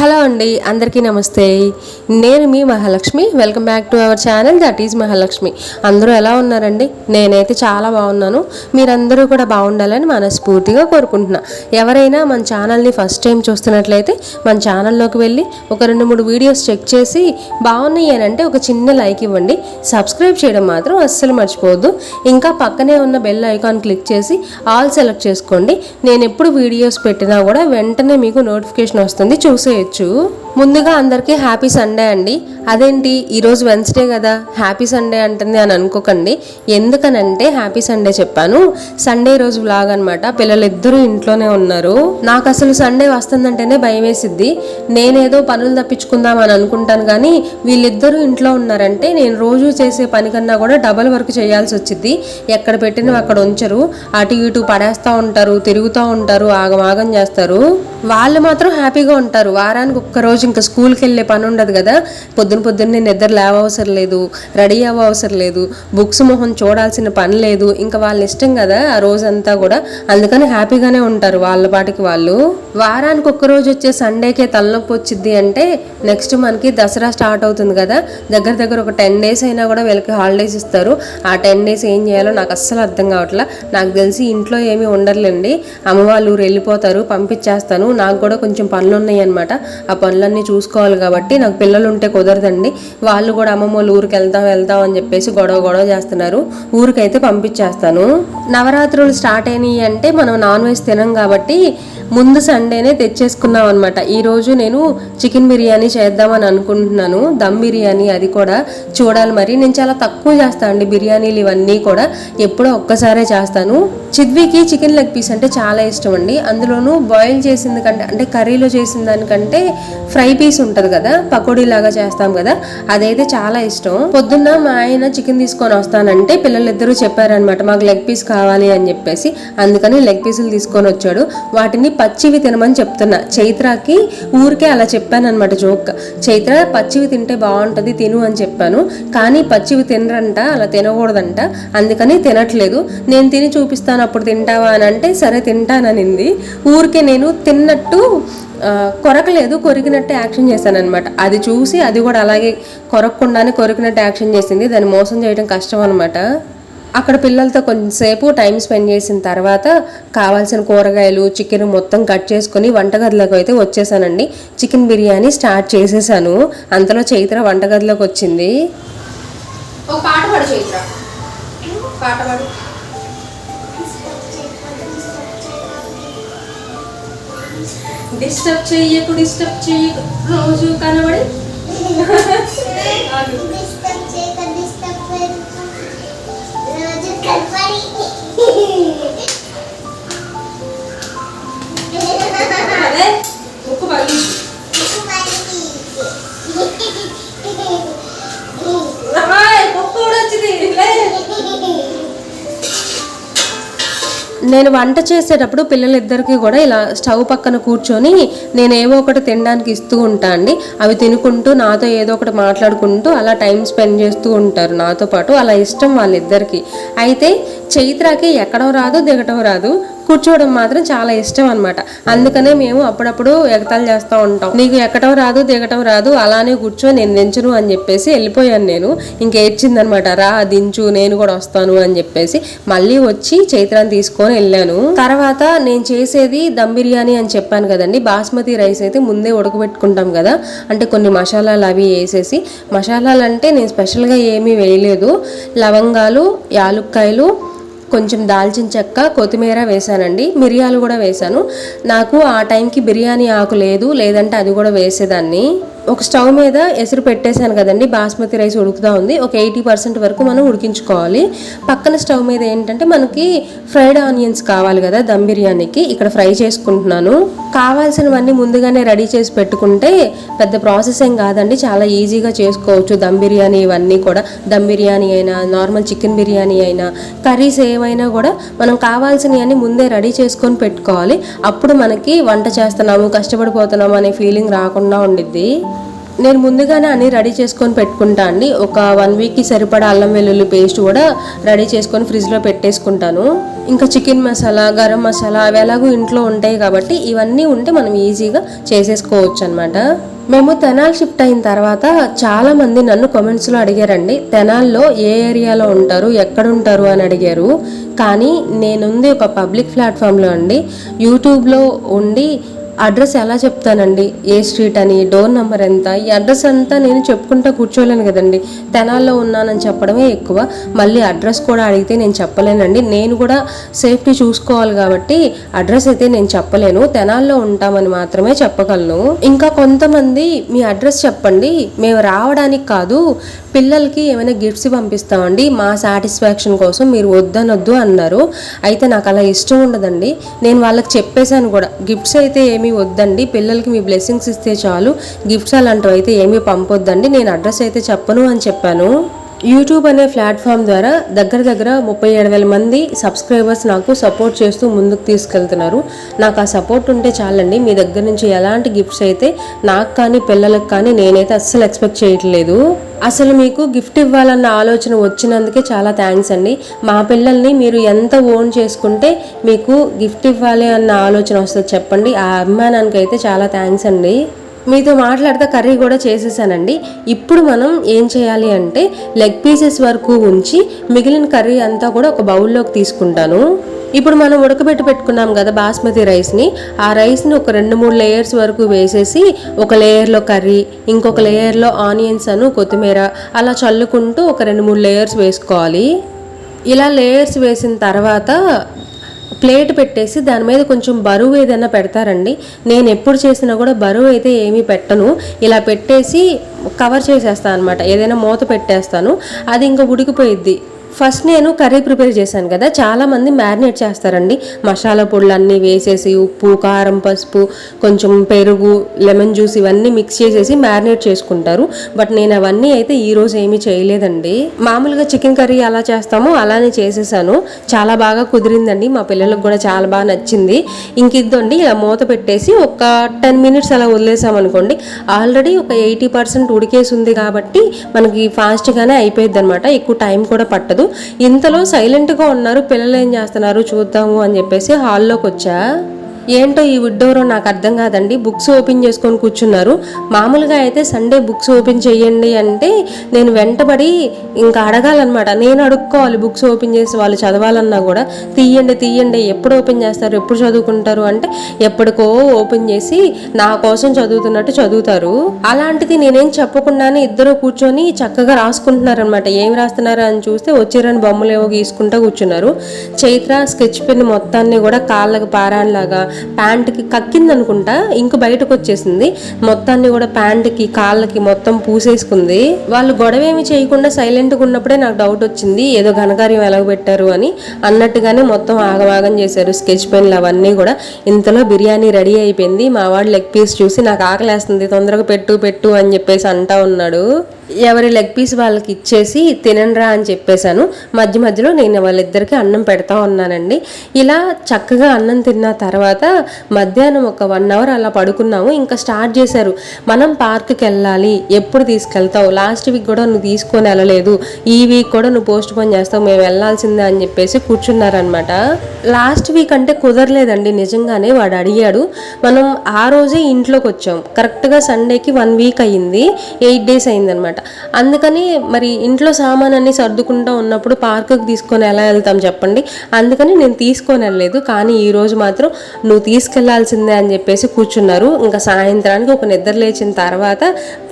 Hello అండి అందరికీ నమస్తే. నేను మీ Mahalakshmi. Welcome back to our channel that is Mahalakshmi. అందరూ ఎలా ఉన్నారండి? నేనైతే చాలా బాగున్నాను. మీరందరూ కూడా బాగుండాలని మనస్ఫూర్తిగా కోరుకుంటున్నా. ఎవరైనా మన ఛానల్ని ఫస్ట్ టైం చూస్తున్నట్లయితే మన ఛానల్లోకి వెళ్ళి ఒక రెండు మూడు వీడియోస్ చెక్ చేసి బాగున్నాయి అని అంటే ఒక చిన్న లైక్ ఇవ్వండి. సబ్స్క్రైబ్ చేయడం మాత్రం అస్సలు మర్చిపోవద్దు. ఇంకా పక్కనే ఉన్న బెల్ ఐకాన్ క్లిక్ చేసి ఆల్ సెలెక్ట్ చేసుకోండి. నేను ఎప్పుడు వీడియోస్ పెట్టినా కూడా వెంటనే మీకు నోటిఫికేషన్ వస్తుంది. చూసేయచ్చు. 就。ముందుగా అందరికీ హ్యాపీ సండే అండి. అదేంటి? ఈరోజు వెన్స్డే కదా. హ్యాపీ సండే అంటుంది అని అనుకోకండి. ఎందుకనంటే హ్యాపీ సండే చెప్పాను. సండే రోజు వ్లాగ్ అనమాట పిల్లలిద్దరూ ఇంట్లోనే ఉన్నారు. నాకు అసలు సండే వస్తుందంటేనే భయం వేసిద్ది నేనేదో పనులు తప్పించుకుందాం అని అనుకుంటాను కానీ వీళ్ళిద్దరూ ఇంట్లో ఉన్నారంటే నేను రోజు చేసే పని కన్నా కూడా డబల్ వర్క్ చేయాల్సి వచ్చింది ఎక్కడ పెట్టినవి అక్కడ ఉంచరు. అటు ఇటు పడేస్తూ ఉంటారు తిరుగుతూ ఉంటారు ఆగమాగం చేస్తారు. వాళ్ళు మాత్రం హ్యాపీగా ఉంటారు. వారానికి ఒక్కరోజు ఇంకా స్కూల్కి వెళ్ళే పని ఉండదు కదా. పొద్దున పొద్దున్నే నిద్ర లేవవసరం లేదు రెడీ అవ్వ అవసరం లేదు బుక్స్ మొహం చూడాల్సిన పని లేదు ఇంకా వాళ్ళ ఇష్టం కదా ఆ రోజంతా కూడా. అందుకని హ్యాపీగానే ఉంటారు వాళ్ళ పాటికి వాళ్ళు. వారానికి ఒక్క రోజు వచ్చే సండేకే తలనొప్పి వచ్చింది అంటే నెక్స్ట్ మనకి దసరా స్టార్ట్ అవుతుంది కదా. దగ్గర దగ్గర ఒక టెన్ డేస్ అయినా కూడా వీళ్ళకి హాలిడేస్ ఇస్తారు. ఆ టెన్ డేస్ ఏం చేయాలో నాకు అస్సలు అర్థం కావట్లా. నాకు తెలిసి ఇంట్లో ఏమీ ఉండర్లేండి. అమ్మ వాళ్ళు ఊరు వెళ్ళిపోతారు పంపించేస్తాను. నాకు కూడా కొంచెం పనులు ఉన్నాయి అనమాట ఆ పనులు పనులన్నీ చూసుకోవాలి కాబట్టి నాకు పిల్లలు ఉంటే కుదరదండి. వాళ్ళు కూడా అమ్మమ్మ వాళ్ళ ఊరికి వెళ్తాం వెళ్తాం అని చెప్పేసి గొడవ గొడవ చేస్తున్నారు. ఊరికైతే పంపించేస్తాను. నవరాత్రులు స్టార్ట్ అయినాయి అంటే మనం నాన్ వెజ్ తినం కాబట్టి ముందు సండేనే తెచ్చేసుకున్నాం అనమాట ఈరోజు నేను చికెన్ బిర్యానీ చేద్దామని అనుకుంటున్నాను. దమ్ బిర్యానీ అది కూడా చూడాలి మరి. నేను చాలా తక్కువ చేస్తాను అండి బిర్యానీలు ఇవన్నీ కూడా. ఎప్పుడో ఒక్కసారే చేస్తాను. చిద్వికి చికెన్ లెగ్ పీస్ అంటే చాలా ఇష్టం అండి. అందులోనూ బాయిల్ చేసింది కంటే అంటే కర్రీలో చేసిన దానికంటే ఫ్రై పీస్ ఉంటుంది కదా పకోడీ లాగా చేస్తాం కదా అదైతే చాలా ఇష్టం. పొద్దున్న మా ఆయన చికెన్ తీసుకొని వస్తానంటే పిల్లలిద్దరూ చెప్పారనమాట మాకు లెగ్ పీస్ కావాలి అని చెప్పేసి. అందుకని లెగ్ పీసులు తీసుకొని వచ్చాడు. వాటిని పచ్చివి తినమని చెప్తున్నా. చైత్రకి ఊరికే అలా చెప్పానమాట జోక్. చైత్ర పచ్చివి తింటే బాగుంటుంది తిను అని చెప్పాను. కానీ పచ్చివి తినరంట అలా తినకూడదంట. అందుకని తినట్లేదు. నేను తిని చూపిస్తాను అప్పుడు తింటావా అని అంటే సరే తింటాననింది. ఊరికే నేను తిన్నట్టు కొరకలేదు కొరికినట్టు యాక్షన్ చేశాను అనమాట అది చూసి అది కూడా అలాగే కొరకకుండానే కొరికినట్టు యాక్షన్ చేసింది. దాన్ని మోసం చేయడం కష్టం అనమాట అక్కడ పిల్లలతో కొంచెంసేపు టైం స్పెండ్ చేసిన తర్వాత కావాల్సిన కూరగాయలు చికెన్ మొత్తం కట్ చేసుకొని వంటగదిలోకి అయితే వచ్చేసానండి. చికెన్ బిర్యానీ స్టార్ట్ చేసేసాను. అంతలో చైత్ర వంటగదిలోకి వచ్చింది. ఒక పాట పాడు చైత్ర. పాట పాడు. డిస్టర్బ్ చెయ్యకు డిస్టర్బ్ చెయ్యకు. రోజు కనబడి. నేను వంట చేసేటప్పుడు పిల్లలిద్దరికీ కూడా ఇలా స్టవ్ పక్కన కూర్చొని నేను ఏవో ఒకటి తినడానికి ఇస్తూ ఉంటా అండి. అవి తినుకుంటూ నాతో ఏదో ఒకటి మాట్లాడుకుంటూ అలా టైం స్పెండ్ చేస్తూ ఉంటారు నాతో పాటు. అలా ఇష్టం వాళ్ళిద్దరికీ. అయితే చైత్రకి ఎక్కడం రాదు దిగటం రాదు. కూర్చోవడం మాత్రం చాలా ఇష్టం అనమాట అందుకనే మేము అప్పుడప్పుడు ఎగతాలు చేస్తూ ఉంటాం. నీకు ఎక్కడం రాదు దిగటం రాదు అలానే కూర్చో నేను దించును అని చెప్పేసి వెళ్ళిపోయాను నేను. ఇంకా ఏడ్చిందనమాట రా దించు నేను కూడా వస్తాను అని చెప్పేసి మళ్ళీ వచ్చి చైత్రాన్ని తీసుకొని వెళ్ళాను. తర్వాత నేను చేసేది దమ్ బిర్యానీ అని చెప్పాను కదండి. బాస్మతి రైస్ అయితే ముందే ఉడకబెట్టుకుంటాం కదా. అంటే కొన్ని మసాలాలు అవి వేసేసి మసాలాలు అంటే నేను స్పెషల్గా ఏమీ వేయలేదు. లవంగాలు యాలుక్కాయలు కొంచెం దాల్చిన చెక్క కొత్తిమీర వేసానండి మిరియాలు కూడా వేసాను నాకు ఆ టైంకి బిర్యానీ ఆకు లేదు లేదంటే అది కూడా వేసేదాన్ని. ఒక స్టవ్ మీద ఎసురు పెట్టేశాను కదండి బాస్మతి రైస్ ఉడుకుతా ఉంది. ఒక ఎయిటీ పర్సెంట్ వరకు మనం ఉడికించుకోవాలి. పక్కన స్టవ్ మీద ఏంటంటే మనకి ఫ్రైడ్ ఆనియన్స్ కావాలి కదా దమ్ బిర్యానీకి ఇక్కడ ఫ్రై చేసుకుంటున్నాను. కావాల్సినవన్నీ ముందుగానే రెడీ చేసి పెట్టుకుంటే పెద్ద ప్రాసెస్ ఏం కాదండి చాలా ఈజీగా చేసుకోవచ్చు. దమ్ బిర్యానీ ఇవన్నీ కూడా దమ్ బిర్యానీ అయినా నార్మల్ చికెన్ బిర్యానీ అయినా కర్రీస్ ఏమైనా కూడా మనం కావాల్సినవన్నీ ముందే రెడీ చేసుకొని పెట్టుకోవాలి. అప్పుడు మనకి వంట చేస్తున్నాము కష్టపడిపోతున్నాము అనే ఫీలింగ్ రాకుండా ఉండిద్ది. నేను ముందుగానే అన్ని రెడీ చేసుకొని పెట్టుకుంటా అండి. ఒక వన్ వీక్కి సరిపడా అల్లం వెల్లుల్లి పేస్ట్ కూడా రెడీ చేసుకొని ఫ్రిడ్జ్లో పెట్టేసుకుంటాను. ఇంకా చికెన్ మసాలా గరం మసాలా అవి ఎలాగో ఇంట్లో ఉంటాయి కాబట్టి ఇవన్నీ ఉంటే మనం ఈజీగా చేసేసుకోవచ్చు అనమాట మేము తెనాల్ షిఫ్ట్ అయిన తర్వాత చాలా మంది నన్ను కామెంట్స్లో అడిగారండి. తెనాల్లో ఏ ఏరియాలో ఉంటారు ఎక్కడ ఉంటారు అని అడిగారు. కానీ నేనుంది ఒక పబ్లిక్ ప్లాట్ఫామ్లో అండి. యూట్యూబ్లో ఉండి అడ్రస్ ఎలా చెప్తానండి? ఏ స్ట్రీట్ అని డోర్ నెంబర్ ఎంత? ఈ అడ్రస్ అంతా నేను చెప్పుకుంటా కూర్చోలేను కదండి. తెనాల్లో ఉన్నానని చెప్పడమే ఎక్కువ. మళ్ళీ అడ్రస్ కూడా అడిగితే నేను చెప్పలేనండి. నేను కూడా సేఫ్టీ చూసుకోవాలి కాబట్టి అడ్రస్ అయితే నేను చెప్పలేను. తెనాల్లో ఉంటామని మాత్రమే చెప్పగలను. ఇంకా కొంతమంది మీ అడ్రస్ చెప్పండి. మేము రావడానికి కాదు పిల్లలకి ఏమైనా గిఫ్ట్స్ పంపిస్తామండి మా సాటిస్ఫాక్షన్ కోసం మీరు వద్దనొద్దు అన్నారు. అయితే నాకు అలా ఇష్టం ఉండదండి. నేను వాళ్ళకి చెప్పేశాను కూడా గిఫ్ట్స్ అయితే ఏమీ వద్దండి పిల్లలకి మీ బ్లెస్సింగ్స్ ఇస్తే చాలు. గిఫ్ట్స్ అలాంటివి అయితే ఏమీ పంపొద్దండి. నేను అడ్రస్ అయితే చెప్పను అని చెప్పాను. యూట్యూబ్ అనే ప్లాట్ఫామ్ ద్వారా దగ్గర దగ్గర ముప్పై ఏడు వేల మంది సబ్స్క్రైబర్స్ నాకు సపోర్ట్ చేస్తూ ముందుకు తీసుకెళ్తున్నారు. నాకు ఆ సపోర్ట్ ఉంటే చాలండి. మీ దగ్గర నుంచి ఎలాంటి గిఫ్ట్స్ అయితే నాకు కానీ పిల్లలకు కానీ నేనైతే అస్సలు ఎక్స్పెక్ట్ చేయట్లేదు. అసలు మీకు గిఫ్ట్ ఇవ్వాలన్న ఆలోచన వచ్చినందుకే చాలా థ్యాంక్స్ అండి. మా పిల్లల్ని మీరు ఎంత ఓన్ చేసుకుంటే మీకు గిఫ్ట్ ఇవ్వాలి అన్న ఆలోచన వస్తుంది చెప్పండి. ఆ అభిమానానికి అయితే చాలా థ్యాంక్స్ అండి. మీతో మాట్లాడితే కర్రీ కూడా చేసేసానండి. ఇప్పుడు మనం ఏం చేయాలి అంటే లెగ్ పీసెస్ వరకు ఉంచి మిగిలిన కర్రీ అంతా కూడా ఒక బౌల్లోకి తీసుకుంటాను. ఇప్పుడు మనం ఉడకబెట్టి పెట్టుకున్నాం కదా బాస్మతి రైస్ని ఆ రైస్ని ఒక రెండు మూడు లేయర్స్ వరకు వేసేసి ఒక లేయర్లో కర్రీ ఇంకొక లేయర్లో ఆనియన్స్ అను కొత్తిమీర అలా చల్లుకుంటూ ఒక రెండు మూడు లేయర్స్ వేసుకోవాలి. ఇలా లేయర్స్ వేసిన తర్వాత ప్లేట్ పెట్టేసి దాని మీద కొంచెం బరువు ఏదైనా పెడతారండి. నేను ఎప్పుడు చేసినా కూడా బరువు అయితే ఏమీ పెట్టను. ఇలా పెట్టేసి కవర్ చేసేస్తాను అనమాట ఏదైనా మూత పెట్టేస్తాను. అది ఇంకా ఉడికిపోయిద్ది. ఫస్ట్ నేను కర్రీ ప్రిపేర్ చేశాను కదా చాలా మంది మ్యారినేట్ చేస్తారండి. మసాలా పొడులు అన్నీ వేసేసి ఉప్పు కారం పసుపు కొంచెం పెరుగు లెమన్ జ్యూస్ ఇవన్నీ మిక్స్ చేసేసి మ్యారినేట్ చేసుకుంటారు. బట్ నేను అవన్నీ అయితే ఈరోజు ఏమీ చేయలేదండి. మామూలుగా చికెన్ కర్రీ ఎలా చేస్తామో అలానే చేసేసాను. చాలా బాగా కుదిరిందండి మా పిల్లలకు కూడా చాలా బాగా నచ్చింది. ఇంక ఇద్దండి ఇలా మూత పెట్టేసి ఒక టెన్ మినిట్స్ అలా వదిలేసామనుకోండి ఆల్రెడీ ఒక ఎయిటీ పర్సెంట్ ఉడికేసి ఉంది కాబట్టి మనకి ఫాస్ట్గానే అయిపోయింది అనమాట ఎక్కువ టైం కూడా పట్టదు. ఇంతలో సైలెంట్గా ఉన్నారు పిల్లలు ఏం చేస్తున్నారు చూద్దాము అని చెప్పేసి హాల్లోకి వచ్చా? ఏంటో ఈ విడ్డోరో నాకు అర్థం కాదండి. బుక్స్ ఓపెన్ చేసుకొని కూర్చున్నారు. మామూలుగా అయితే సండే బుక్స్ ఓపెన్ చేయండి అంటే నేను వెంటబడి ఇంకా అడగాలన్నమాట. నేను అడుక్కోవాలి బుక్స్ ఓపెన్ చేసి వాళ్ళు చదవాలన్నా కూడా. తీయండి తీయండి ఎప్పుడు ఓపెన్ చేస్తారు ఎప్పుడు చదువుకుంటారు అంటే ఎప్పటికో ఓపెన్ చేసి నా కోసం చదువుతున్నట్టు చదువుతారు. అలాంటిది నేనేం చెప్పకుండానే ఇద్దరు కూర్చొని చక్కగా రాసుకుంటున్నారు అనమాట ఏం రాస్తున్నారు అని చూస్తే వచ్చిరని బొమ్మలు ఏవో గీసుకుంటూ కూర్చున్నారు. చైత్ర స్కెచ్ పెన్ మొత్తాన్ని కూడా కాళ్ళకి పారాన్లాగా ప్యాంట్కి కక్కింది అనుకుంటా ఇంక బయటకు వచ్చేసింది మొత్తాన్ని కూడా ప్యాంట్కి కాళ్ళకి మొత్తం పూసేసుకుంది. వాళ్ళు గొడవ ఏమి చేయకుండా సైలెంట్గా ఉన్నప్పుడే నాకు డౌట్ వచ్చింది ఏదో ఘనకార్యం ఎలాగ పెట్టారు అని. అన్నట్టుగానే మొత్తం ఆగవాగం చేశారు స్కెచ్ పెన్లు అవన్నీ కూడా. ఇంతలో బిర్యానీ రెడీ అయిపోయింది. మా వాడు లెగ్ పీస్ చూసి నాకు ఆకలేస్తుంది తొందరగా పెట్టు పెట్టు అని చెప్పేసి అంటా ఉన్నాడు. ఎవరి లెగ్ పీస్ వాళ్ళకి ఇచ్చేసి తినండిరా అని చెప్పేశాను. మధ్య మధ్యలో నేను వాళ్ళిద్దరికి అన్నం పెడతా ఉన్నానండి. ఇలా చక్కగా అన్నం తిన్న తర్వాత మధ్యాహ్నం ఒక వన్ అవర్ అలా పడుకున్నాము. ఇంకా స్టార్ట్ చేశారు. మనం పార్క్కి వెళ్ళాలి. ఎప్పుడు తీసుకెళ్తావు? లాస్ట్ వీక్ కూడా నువ్వు తీసుకొని వెళ్ళలేదు. ఈ వీక్ కూడా నువ్వు పోస్ట్ పోన్ చేస్తావు. మేము వెళ్ళాల్సిందే అని చెప్పేసి కూర్చున్నారనమాట లాస్ట్ వీక్ అంటే కుదరలేదండి. నిజంగానే వాడు అడిగాడు. మనం ఆ రోజే ఇంట్లోకి వచ్చాం. కరెక్ట్గా సండేకి వన్ వీక్ అయ్యింది. ఎయిట్ డేస్ అయిందనమాట అందుకని మరి ఇంట్లో సామాన్ అన్ని సర్దుకుంటూ ఉన్నప్పుడు పార్కుకి తీసుకొని ఎలా వెళ్తాం చెప్పండి. అందుకని నేను తీసుకొని వెళ్ళలేదు. కానీ ఈరోజు మాత్రం నువ్వు తీసుకెళ్ళాల్సిందే అని చెప్పేసి కూర్చున్నారు. ఇంకా సాయంత్రానికి ఒక నిద్ర లేచిన తర్వాత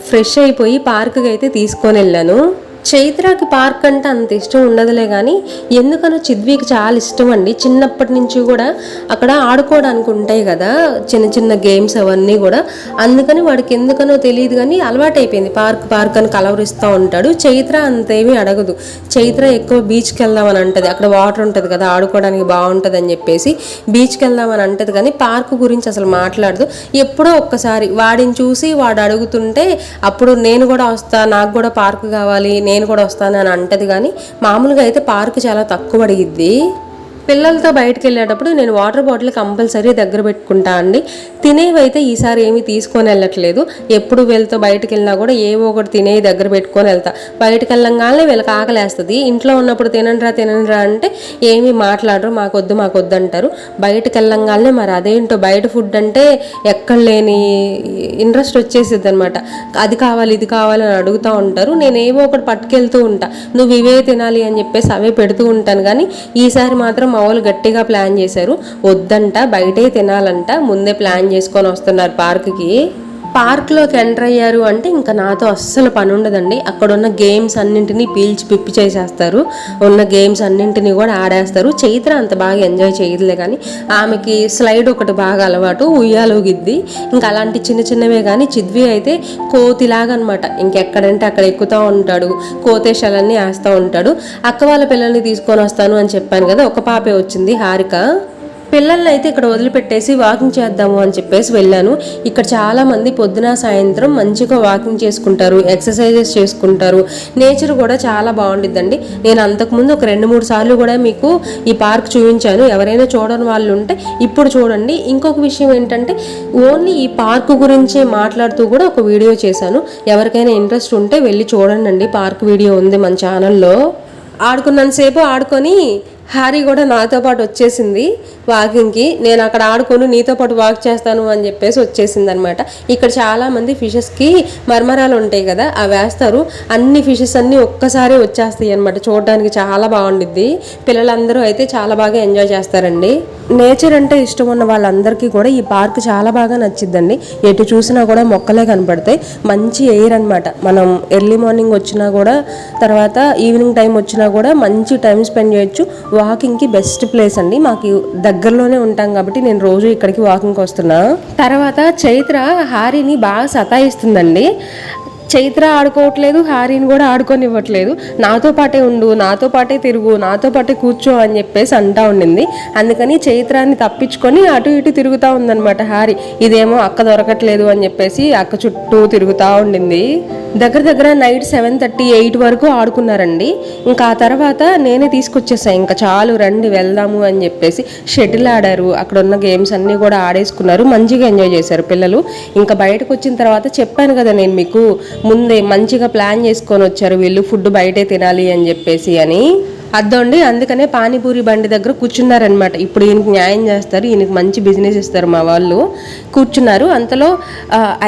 ఫ్రెష్ అయిపోయి పార్కుకి అయితే తీసుకొని వెళ్ళాను. చైత్రకి పార్క్ అంటే అంత ఇష్టం ఉండదులే కానీ ఎందుకనో చిద్వికి చాలా ఇష్టం అండి. చిన్నప్పటి నుంచి కూడా అక్కడ ఆడుకోవడానికి ఉంటాయి కదా చిన్న చిన్న గేమ్స్ అవన్నీ కూడా. అందుకని వాడికి ఎందుకనో తెలియదు కానీ అలవాటైపోయింది. పార్క్ పార్క్ అని కలవరిస్తూ ఉంటాడు. చైత్ర అంతేమీ అడగదు. చైత్ర ఎక్కువ బీచ్కి వెళ్దామని అంటది. అక్కడ వాటర్ ఉంటుంది కదా ఆడుకోవడానికి బాగుంటుంది అని చెప్పేసి బీచ్కి వెళ్దామని అంటది కానీ పార్క్ గురించి అసలు మాట్లాడదు. ఎప్పుడో ఒక్కసారి వాడిని చూసి వాడు అడుగుతుంటే అప్పుడు నేను కూడా వస్తా నాకు కూడా పార్క్ కావాలి నేను కూడా వస్తాను అని అంటది కానీ మామూలుగా అయితే పార్క్ చాలా తక్కువ అడిగిద్ది. పిల్లలతో బయటకు వెళ్ళేటప్పుడు నేను వాటర్ బాటిల్ కంపల్సరీ దగ్గర పెట్టుకుంటా అండి. తినేవైతే ఈసారి ఏమీ తీసుకొని వెళ్ళట్లేదు. ఎప్పుడు వీళ్ళతో బయటకు వెళ్ళినా కూడా ఏవో ఒకటి తినేవి దగ్గర పెట్టుకొని వెళ్తా. బయటకు వెళ్ళంగానే వీళ్ళకి ఆకలేస్తుంది. ఇంట్లో ఉన్నప్పుడు తినండిరా తినండిరా అంటే ఏమీ మాట్లాడరు. మాకొద్దు మాకొద్దు అంటారు బయటకు వెళ్ళంగానే మరి అదేంటో బయట ఫుడ్ అంటే ఎక్కడ లేని ఇంట్రెస్ట్ వచ్చేసిద్ది అనమాట అది కావాలి ఇది కావాలని అడుగుతూ ఉంటారు. నేను ఏవో ఒకటి పట్టుకెళ్తూ ఉంటా. నువ్వు ఇవే తినాలి అని చెప్పేసి అవే పెడుతూ ఉంటాను. కానీ ఈసారి మాత్రం మామూలు గట్టిగా ప్లాన్ చేశారు వద్దంట బయటే తినాలంట ముందే ప్లాన్ చేసుకొని వస్తున్నారు పార్క్కి. పార్క్లోకి ఎంటర్ అయ్యారు అంటే ఇంకా నాతో అస్సలు పని ఉండదండి. అక్కడ ఉన్న గేమ్స్ అన్నింటినీ పీల్చి పిప్పి చేసేస్తారు. ఉన్న గేమ్స్ అన్నింటినీ కూడా ఆడేస్తారు. చైత్ర అంత బాగా ఎంజాయ్ చేయదులే కానీ ఆమెకి స్లైడ్ ఒకటి బాగా అలవాటు ఉయ్యాలుగిద్ది ఇంకా అలాంటి చిన్న చిన్నవే కానీ చిద్వి అయితే కోతిలాగా అనమాట ఇంకెక్కడంటే అక్కడ ఎక్కుతూ ఉంటాడు. కోతేశాలన్నీ వేస్తూ ఉంటాడు. అక్క వాళ్ళ పిల్లల్ని తీసుకొని వస్తాను అని చెప్పాను కదా ఒక పాపే వచ్చింది హారిక. పిల్లల్ని అయితే ఇక్కడ వదిలిపెట్టేసి వాకింగ్ చేద్దాము అని చెప్పేసి వెళ్ళాను. ఇక్కడ చాలా మంది పొద్దున సాయంత్రం మంచిగా వాకింగ్ చేసుకుంటారు ఎక్సర్సైజెస్ చేసుకుంటారు. నేచర్ కూడా చాలా బాగుండిద్దండి. నేను అంతకుముందు ఒక రెండు మూడు సార్లు కూడా మీకు ఈ పార్క్ చూపించాను. ఎవరైనా చూడని వాళ్ళు ఉంటే ఇప్పుడు చూడండి. ఇంకొక విషయం ఏంటంటే ఓన్లీ ఈ పార్క్ గురించే మాట్లాడుతూ కూడా ఒక వీడియో చేశాను. ఎవరికైనా ఇంట్రెస్ట్ ఉంటే వెళ్ళి చూడండి పార్క్ వీడియో ఉంది మన ఛానల్లో ఆడుకున్నంతసేపు ఆడుకొని హారీ కూడా నాతో పాటు వచ్చేసింది వాకింగ్కి. నేను అక్కడ ఆడుకొని నీతో పాటు వాక్ చేస్తాను అని చెప్పేసి వచ్చేసింది అనమాట ఇక్కడ చాలామంది ఫిషెస్కి మర్మరాలు ఉంటాయి కదా అవి వేస్తారు. అన్ని ఫిషెస్ అన్నీ ఒక్కసారి వచ్చేస్తాయి అనమాట. చూడడానికి చాలా బాగుండిద్ది. పిల్లలందరూ అయితే చాలా బాగా ఎంజాయ్ చేస్తారండి. నేచర్ అంటే ఇష్టం ఉన్న వాళ్ళందరికీ కూడా ఈ పార్క్ చాలా బాగా నచ్చిద్దండి. ఎటు చూసినా కూడా మొక్కలే కనపడతాయి. మంచి ఎయిర్ అనమాట. మనం ఎర్లీ మార్నింగ్ వచ్చినా కూడా తర్వాత ఈవినింగ్ టైం వచ్చినా కూడా మంచి టైం స్పెండ్ చేయొచ్చు. వాకింగ్కి బెస్ట్ ప్లేస్ అండి. మాకు దగ్గరలోనే ఉంటాం కాబట్టి నేను రోజు ఇక్కడికి వాకింగ్కి వస్తున్నా. తర్వాత చైత్ర హారిని బాగా సతాయిస్తుందండి. చైత్ర ఆడుకోవట్లేదు హారిని కూడా ఆడుకొనివ్వట్లేదు. నాతో పాటే ఉండు నాతో పాటే తిరుగు నాతో పాటే కూర్చో అని చెప్పేసి అంటా ఉండింది. అందుకని చైత్రాన్ని తప్పించుకొని అటు ఇటు తిరుగుతూ ఉందన్నమాట హారి. ఇదేమో అక్క దొరకట్లేదు అని చెప్పేసి అక్క చుట్టూ తిరుగుతూ ఉండింది. దగ్గర దగ్గర నైట్ సెవెన్ థర్టీ ఎయిట్ వరకు ఆడుకున్నారండి. ఇంకా ఆ తర్వాత నేనే తీసుకొచ్చేసా. ఇంకా చాలు రండి వెళ్దాము అని చెప్పేసి షటిల్ ఆడారు. అక్కడ ఉన్న గేమ్స్ అన్నీ కూడా ఆడేసుకున్నారు. మంచిగా ఎంజాయ్ చేశారు పిల్లలు. ఇంకా బయటకు వచ్చిన తర్వాత చెప్పాను కదా నేను మీకు ముందే మంచిగా ప్లాన్ చేసుకొని వచ్చారు వీళ్ళు ఫుడ్ బయటే తినాలి అని చెప్పేసి అని. అద్దండి అందుకనే పానీపూరి బండి దగ్గర కూర్చున్నారనమాట ఇప్పుడు ఈయనకి న్యాయం చేస్తారు ఈయనకి మంచి బిజినెస్ ఇస్తారు మా వాళ్ళు. కూర్చున్నారు. అంతలో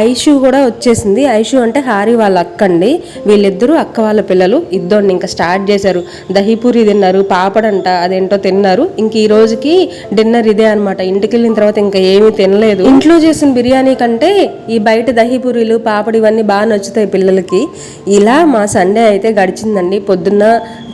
ఐషు కూడా వచ్చేసింది. ఐషు అంటే హారి వాళ్ళ అక్క అండి వీళ్ళిద్దరూ అక్క వాళ్ళ పిల్లలు ఇద్దోండి ఇంకా స్టార్ట్ చేశారు. దహీపూరి తిన్నారు పాపడంట అదేంటో తిన్నారు. ఇంక ఈ రోజుకి డిన్నర్ ఇదే అనమాట ఇంటికి వెళ్ళిన తర్వాత ఇంకా ఏమీ తినలేదు. ఇంట్లో చేసిన బిర్యానీ కంటే ఈ బయట దహీపూరీలు పాపడి ఇవన్నీ బాగా నచ్చుతాయి పిల్లలకి. ఇలా మా సండే అయితే గడిచిందండి. పొద్దున్న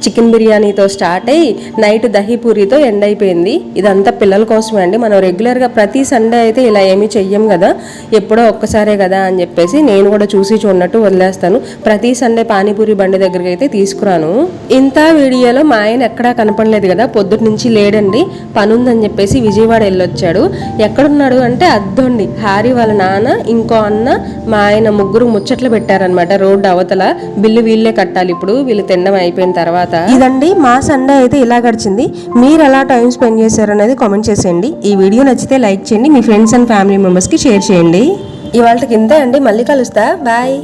చికెన్ బిర్యానీ బిర్యానీతో స్టార్ట్ అయ్యి నైట్ దహీపూరితో ఎండ్ అయిపోయింది. ఇదంతా పిల్లల కోసమే అండి. మనం రెగ్యులర్గా ప్రతి సండే అయితే ఇలా ఏమీ చెయ్యం కదా. ఎప్పుడో ఒక్కసారే కదా అని చెప్పేసి నేను కూడా చూసి చూడనట్టు వదిలేస్తాను. ప్రతి సండే పానీపూరి బండి దగ్గరికి అయితే తీసుకురాను. ఇంత వీడియోలో మా ఆయన ఎక్కడా కనపడలేదు కదా. పొద్దుటి నుంచి లేడండి. పని చెప్పేసి విజయవాడ వెళ్ళొచ్చాడు. ఎక్కడున్నాడు అంటే అద్దండి. హారి వాళ్ళ నాన్న ఇంకో అన్న మా ఆయన ముగ్గురు ముచ్చట్లు పెట్టారనమాట రోడ్డు అవతల. బిల్లు వీళ్ళే కట్టాలి ఇప్పుడు. వీళ్ళు తినడం అయిపోయిన తర్వాత. ఇదండి మా సండే అయితే ఇలా గడిచింది. మీరు ఎలా టైం స్పెండ్ చేశారు అనేది కామెంట్ చేసేయండి. ఈ వీడియో నచ్చితే లైక్ చేయండి. మీ ఫ్రెండ్స్ అండ్ ఫ్యామిలీ మెంబర్స్కి షేర్ చేయండి. ఇవాళకి ఇంతే అండి. మళ్ళీ కలుస్తా. బాయ్